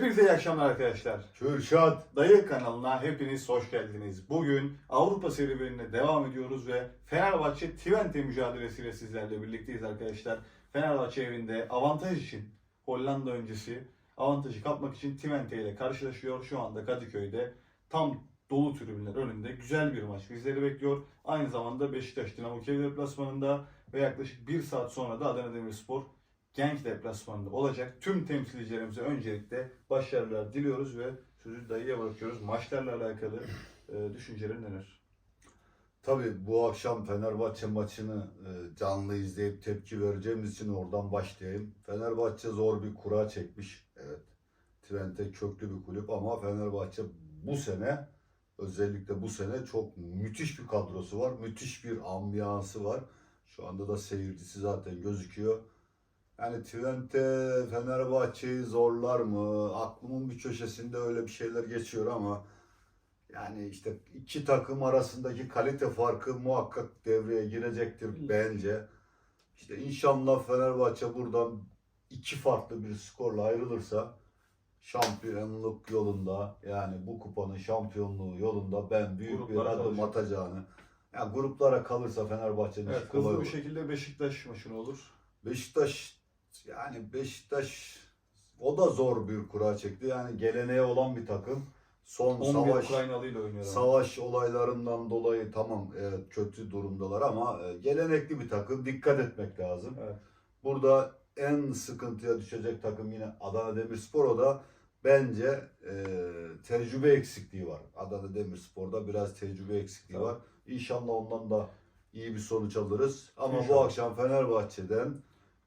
Hepinize iyi akşamlar arkadaşlar. Kürşat. Dayı kanalına hepiniz hoş geldiniz. Bugün Avrupa serüvenine devam ediyoruz ve Fenerbahçe Twente mücadelesiyle sizlerle birlikteyiz arkadaşlar. Fenerbahçe evinde avantaj için Hollanda öncesi avantajı kapmak için Twente ile karşılaşıyor. Şu anda Kadıköy'de tam dolu tribünler önünde güzel bir maç bizleri bekliyor. Aynı zamanda Beşiktaş Dinamo Kiev deplasmanında ve yaklaşık bir saat sonra da Adana Demirspor Genk deplasmanında olacak. Tüm temsilcilerimize öncelikle başarılar diliyoruz ve sözü dayıya bırakıyoruz. Maçlarla alakalı e, düşüncelerin neler? Tabii bu akşam Fenerbahçe maçını e, canlı izleyip tepki vereceğimiz için oradan başlayayım. Fenerbahçe zor bir kura çekmiş. Evet. Twente köklü bir kulüp ama Fenerbahçe bu sene özellikle bu sene çok müthiş bir kadrosu var. Müthiş bir ambiyansı var. Şu anda da seyircisi zaten gözüküyor. Yani Twente Fenerbahçe'yi zorlar mı? Aklımın bir köşesinde öyle bir şeyler geçiyor ama yani işte iki takım arasındaki kalite farkı muhakkak devreye girecektir bence. İşte inşallah Fenerbahçe buradan iki farklı bir skorla ayrılırsa şampiyonluk yolunda yani bu kupanın şampiyonluğu yolunda ben büyük Gruplara bir adım kalacak. atacağını yani gruplara kalırsa Fenerbahçe'nin Evet, kolay olur. bir şekilde Beşiktaş maçı olur. Beşiktaş yani Beşiktaş o da zor bir kura çekti. Yani geleneğe olan bir takım. Son 11 savaş oynuyor. ama. savaş olaylarından dolayı tamam evet, kötü durumdalar ama e, gelenekli bir takım. Dikkat etmek lazım. Evet. Burada en sıkıntıya düşecek takım yine Adana Demirspor o da bence e, tecrübe eksikliği var. Adana Demirspor'da biraz tecrübe eksikliği Tabii. var. İnşallah ondan da iyi bir sonuç alırız. Ama bu İnşallah. akşam Fenerbahçe'den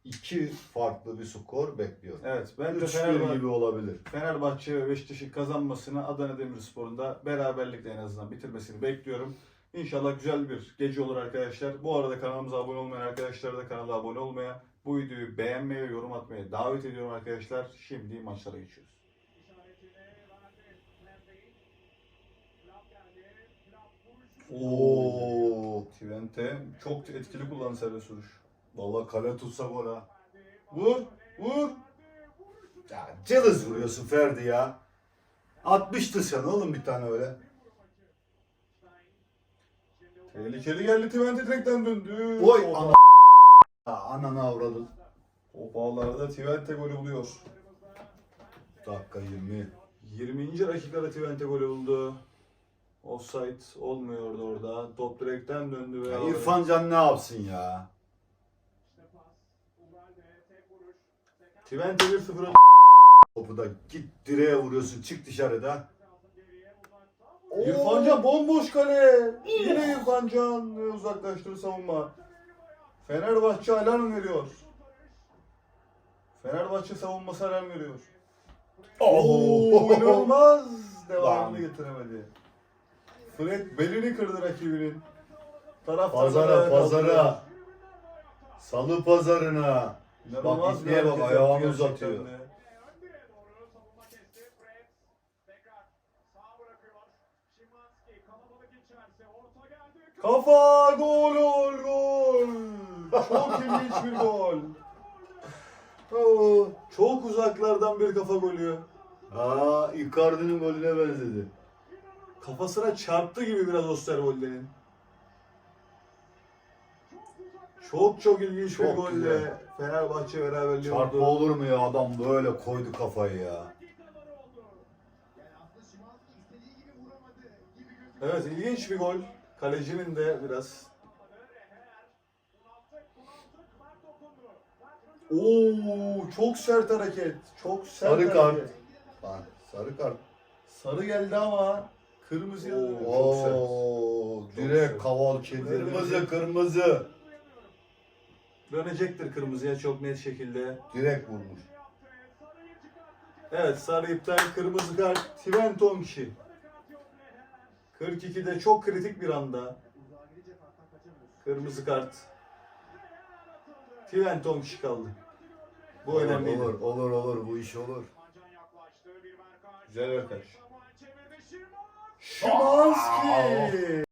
iki farklı bir skor bekliyorum. Evet, ben de 3-1 Fenerbahçe, gibi olabilir. Fenerbahçe ve Beşiktaş'ın kazanmasını Adana Demirspor'un da beraberlikle en azından bitirmesini bekliyorum. İnşallah güzel bir gece olur arkadaşlar. Bu arada kanalımıza abone olmayan arkadaşlar da kanala abone olmaya, bu videoyu beğenmeye ve yorum atmaya davet ediyorum arkadaşlar. Şimdi maçlara geçiyoruz. Oo, Twente çok etkili kullandı serbest vuruş. Vallahi kale tutsa gol ha. Vur, vur. Ya cılız vuruyorsun Ferdi ya. Atmıştı sen oğlum bir tane öyle. Tehlikeli geldi Twente direkten döndü. Oy Topa- ana Ya, ananı avradın. Top ağlarda Twente golü buluyor. Dakika 20. 20. dakikada Twente golü buldu. Offside olmuyordu orada. Top direkten döndü ve Ya İrfan Can ne yapsın ya? Twente 1-0 Topu da git direğe vuruyorsun çık dışarıda. İrfan Can bomboş kale. Yine İrfan Can ve uzaklaştırı savunma. Fenerbahçe alarm veriyor. Fenerbahçe savunması alarm veriyor. Oo, inanılmaz. Devamını getiremedi. Fred belini kırdı rakibinin. Taraftar Pazara pazara. Salı pazarına. Bak, ipliğe bak, ayağını uzatıyor. Kafa gol gol gol. Çok ilginç bir gol. Oo, Çok uzaklardan bir kafa golü. Aa Icardi'nin golüne benzedi. Kafasına çarptı gibi biraz Osterwolde'nin. Çok çok ilginç bir Çok golle güzel. Fenerbahçe beraberliği Çarpma oldu. olur mu ya adam böyle koydu kafayı ya. Evet ilginç bir gol. Kalecinin de biraz. Oo çok sert hareket. Çok sert Sarı kart. hareket. Bak sarı kart. Sarı geldi ama kırmızıya dönüyor. Çok sert. Oo, Çok direkt sert. kaval kedi. Kırmızı kırmızı. Dönecektir kırmızıya çok net şekilde. Direkt vurmuş. Evet sarı iptal kırmızı kart Tiven Tonki. 42'de çok kritik bir anda. Kırmızı kart. Tiven Tonki kaldı. Bu olur, önemliydi. Olur olur olur bu iş olur. Güzel kaç. Şimanski.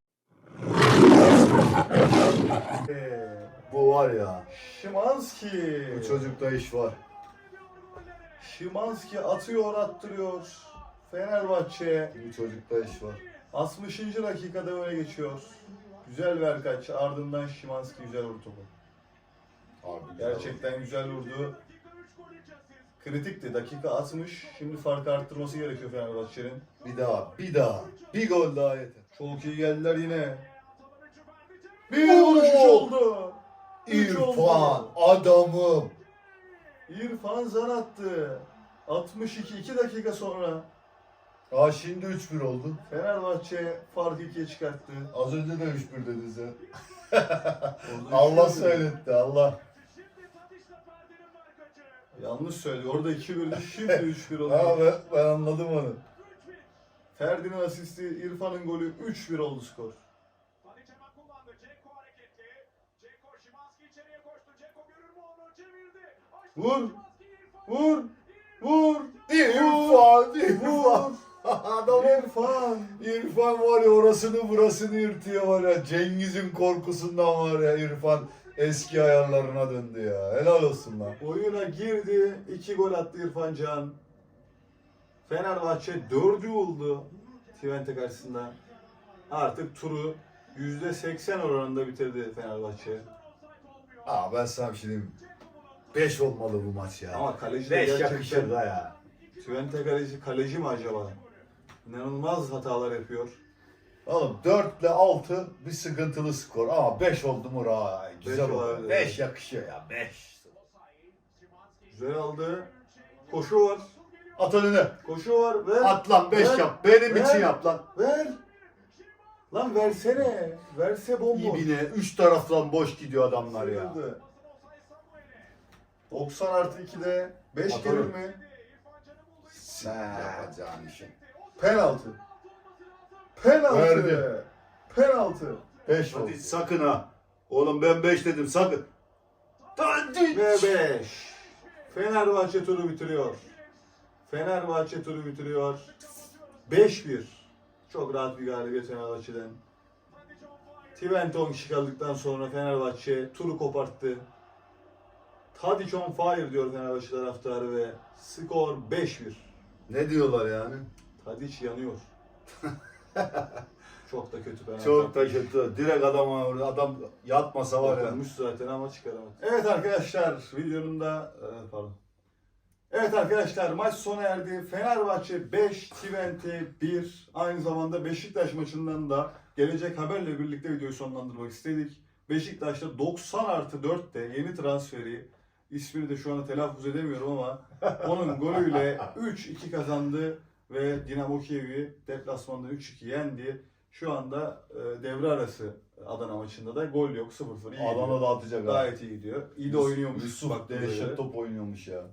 Bu var ya. Şimanski. Bu çocukta iş var. Şimanski atıyor attırıyor. Fenerbahçe Bu çocukta iş var. 60. dakikada öne geçiyor. Güzel Verkaç ardından Şimanski güzel vurdu topu. Abi güzel. Gerçekten güzel vurdu. Kritikti. Dakika 60. Şimdi farkı arttırması gerekiyor Fenerbahçe'nin. Bir daha, bir daha. Bir gol daha yeter. Çok iyi geldiler yine. Bir vuruş oldu. Üç İrfan oldu. adamım. İrfan zar attı. 62 2 dakika sonra Aa şimdi 3-1 oldu. Fenerbahçe farkı 2'ye çıkarttı. Az önce de 3-1 dediniz ya. Orada Allah 2-1. söyletti Allah. Yanlış söylüyor. Orada 2-1'di. Şimdi 3-1 oldu. Ha, ben, ben anladım onu. Ferdi'nin asisti, İrfan'ın golü 3-1 oldu skor. Vur! Vur! Vur! İrfan, İrfan. Adamım. İrfan! İrfan var ya orasını burasını yırtıyor var ya. Cengiz'in korkusundan var ya İrfan eski ayarlarına döndü ya. Helal olsun lan. Oyuna girdi. 2 gol attı İrfan Can. Fenerbahçe 4'ü buldu. Twente karşısında. Artık turu %80 oranında bitirdi Fenerbahçe. Aa ben sana bir şey diyeyim. 5 olmalı bu maç ya. Ama kaleci de 5 gerçekten... yakışır da ya. Twente kaleci, kaleci mi acaba? İnanılmaz hatalar yapıyor. Oğlum 4 ile 6 bir sıkıntılı skor ama 5 oldu mu ra güzel Beş oldu. olabilir. 5 yakışıyor ya 5. Güzel aldı. Koşu var. At önüne. Koşu var. Ver. At lan 5 Ver. yap. Benim Ver. için yap lan. Ver. Lan versene. Verse bomboş. İbine 3 taraftan boş gidiyor adamlar ya. 90 artı 2'de 5 gelir Atarım. mi? Yapacağın işi. Penaltı. Penaltı. Verdi. Penaltı. 5 oldu. Hadi sakın ha. Oğlum ben 5 dedim sakın. Hadi. Ve 5. Fenerbahçe turu bitiriyor. Fenerbahçe turu bitiriyor. 5-1. Çok rahat bir galibiyet Fenerbahçe'den. Twente 10 kişi kaldıktan sonra Fenerbahçe turu koparttı. Tadic on fire diyor Fenerbahçe taraftarı ve skor 5-1. Ne diyorlar yani? Tadic yanıyor. Çok da kötü penaltı. Çok da kötü. Direkt adama adam yatmasa var ya. Dokunmuş zaten ama çıkaramadı. Evet arkadaşlar videonun da e, pardon. Evet arkadaşlar maç sona erdi. Fenerbahçe 5, Twente 1. Aynı zamanda Beşiktaş maçından da gelecek haberle birlikte videoyu sonlandırmak istedik. Beşiktaş'ta 90 artı 4'te yeni transferi ismini de şu anda telaffuz edemiyorum ama onun golüyle 3-2 kazandı ve Dinamo Kiev'i deplasmanda 3-2 yendi. Şu anda e, devre arası Adana maçında da gol yok 0-0 iyi gidiyor. Adana da atacak ha. Gayet iyi gidiyor. İyi de oynuyormuş. Yusuf baktığımda dehşet top oynuyormuş ya.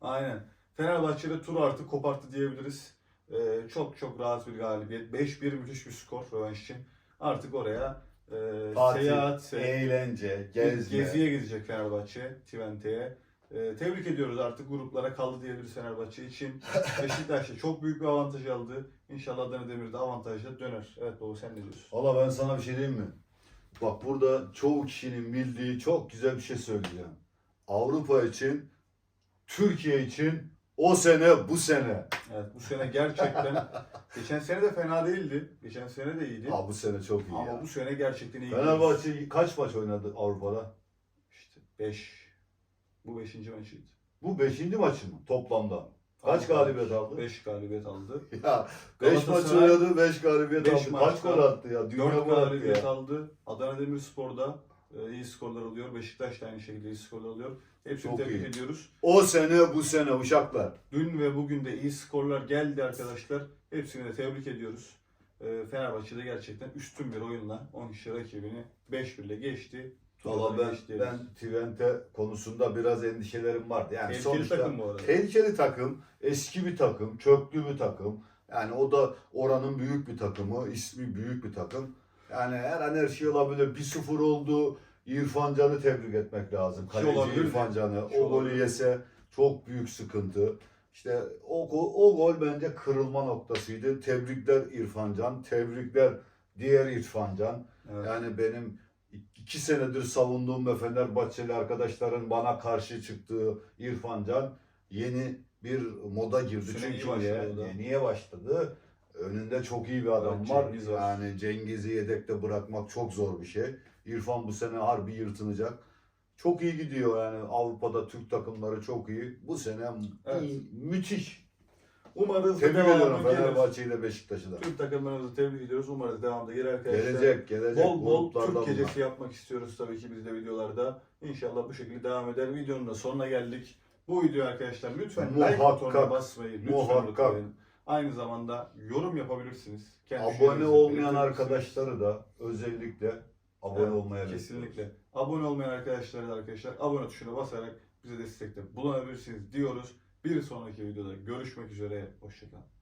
Aynen. Fenerbahçe'de tur artık koparttı diyebiliriz. Ee, çok çok rahat bir galibiyet. 5-1 müthiş bir skor rövanş için. Artık oraya e, Tatil, seyahat, se- eğlence, gezme. geziye gidecek Fenerbahçe, Twente'ye. Ee, tebrik ediyoruz artık gruplara kaldı diyebiliriz Fenerbahçe için. Beşiktaş'ta çok büyük bir avantaj aldı. İnşallah Adana Demir de avantajla döner. Evet baba sen ne diyorsun? Valla ben sana bir şey diyeyim mi? Bak burada çoğu kişinin bildiği çok güzel bir şey söyleyeceğim. Avrupa için, Türkiye için o sene bu sene. Evet bu sene gerçekten geçen sene de fena değildi. Geçen sene de iyiydi. Ha bu sene çok iyi Ama ya. bu sene gerçekten iyi. Fenerbahçe kaç maç oynadı Avrupa'da? İşte 5. Bu 5. maçıydı. Bu 5. maçı mı toplamda? Kaç galibiyet aldı? 5 galibiyet aldı. Ya 5 maç Galatasaray oynadı 5 galibiyet beş aldı. Kaç maçta gol attı ya? Dünya 4 gol attı galibiyet ya. aldı. Adana Demirspor'da iyi skorlar alıyor. Beşiktaş da aynı şekilde iyi skorlar alıyor. Hepsini Çok tebrik iyi. ediyoruz. O sene bu sene uşaklar. Dün ve bugün de iyi skorlar geldi arkadaşlar. Hepsini de tebrik ediyoruz. E, Fenerbahçe'de gerçekten üstün bir oyunla 10 kişi rakibini 5-1 ile geçti. Valla ben, geçti ben Twente konusunda biraz endişelerim vardı. Yani Tehlikeli sonuçta takım bu arada. tehlikeli takım, eski bir takım, köklü bir takım. Yani o da oranın büyük bir takımı, ismi büyük bir takım. Yani her an her şey olabilir. 1-0 oldu. İrfan Can'ı tebrik etmek lazım. Şey Kaleci olabilir? İrfan Can'ı. Şey O golü yese çok büyük sıkıntı. İşte o, o gol bence kırılma noktasıydı. Tebrikler İrfan Can. Tebrikler diğer İrfan Can. Evet. Yani benim iki senedir savunduğum ve Fenerbahçeli arkadaşların bana karşı çıktığı İrfan Can yeni bir moda girdi. İyi Çünkü niye, niye başladı? Önünde çok iyi bir adam Evet, var. Cengiz var. Yani Cengiz'i yedekte bırakmak çok zor bir şey. İrfan bu sene harbi yırtınacak. Çok iyi gidiyor yani Avrupa'da Türk takımları çok iyi. Bu sene Evet. iyi, müthiş. Umarız Tebrik ediyorum gelir. Fenerbahçe'yi de Beşiktaş'ı da. Tüm takımlarımızı tebrik ediyoruz. Umarız devamda gelir arkadaşlar. Gelecek, gelecek. Bol bol Türk bunlar. gecesi yapmak istiyoruz tabii ki biz de videolarda. İnşallah bu şekilde devam eder. Videonun da sonuna geldik. Bu video arkadaşlar lütfen like Muhakkak, butonuna basmayı lütfen muhakkak. unutmayın. Aynı zamanda yorum yapabilirsiniz. Kendi Abone olmayan belirtebilirsiniz. arkadaşları da özellikle abone Evet, olmaya Kesinlikle. Abone olmayan arkadaşlar da arkadaşlar abone tuşuna basarak bize destekte bulunabilirsiniz diyoruz. Bir sonraki videoda görüşmek üzere. Hoşçakalın.